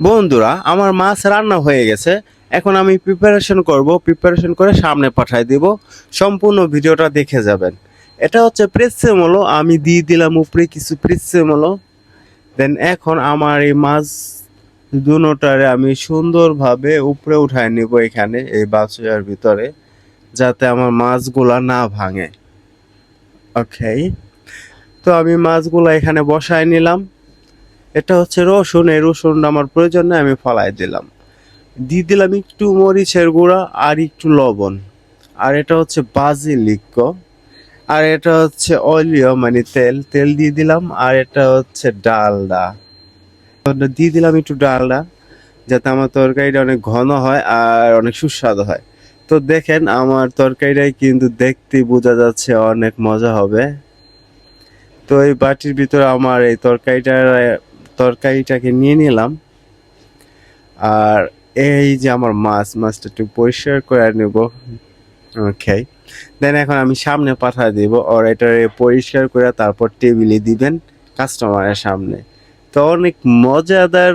বন্ধুরা, আমার মাছ রান্না হয়ে গেছে। এখন আমি প্রিপারেশন করব প্রিপারেশন করে সামনে পাঠাই দিব। সম্পূর্ণ ভিডিওটা দেখে যাবেন। এটা হচ্ছে প্রেসেমলো আমি দিয়ে দিলাম উপরে কিছু প্রেসেমলো দেন এখন আমার এই মাছ দুটারে আমি সুন্দরভাবে উপরে উঠায় নিব এখানে, এই বাছুয়ার ভিতরে, যাতে আমার মাছগুলা না ভাঙে। ওকে তো আমি মাছগুলা এখানে বসায় নিলাম। এটা হচ্ছে রসুন, এই রসুনটা আমার প্রয়োজন নেই, আমি ফলাই দিলাম। দিয়ে দিলাম একটু মরিচের গুঁড়া আর একটু লবণ। আর এটা হচ্ছে বাজিলিক। আর এটা হচ্ছে অলিও মানে তেল তেল দিয়ে দিলাম। আর এটা হচ্ছে ডালডা। দিয়ে দিলাম একটু ডালডা, যাতে আমার তরকারিটা অনেক ঘন হয় আর অনেক সুস্বাদু হয়। তো দেখেন, আমার তরকারিটাই কিন্তু দেখতে বোঝা যাচ্ছে অনেক মজা হবে। তো এই বাটির ভিতরে আমার এই তরকারিটা তরকারিটাকে নিয়ে নিলাম। আর এই যে আমার মাছ, মাছটা একটু পরিষ্কার করে নেব। ওকে দেন এখন আমি সামনে পাঠা দিব। আর এটা পরিষ্কার করে তারপর টেবিলে দিবেন কাস্টমারের সামনে। তো অনেক মজাদার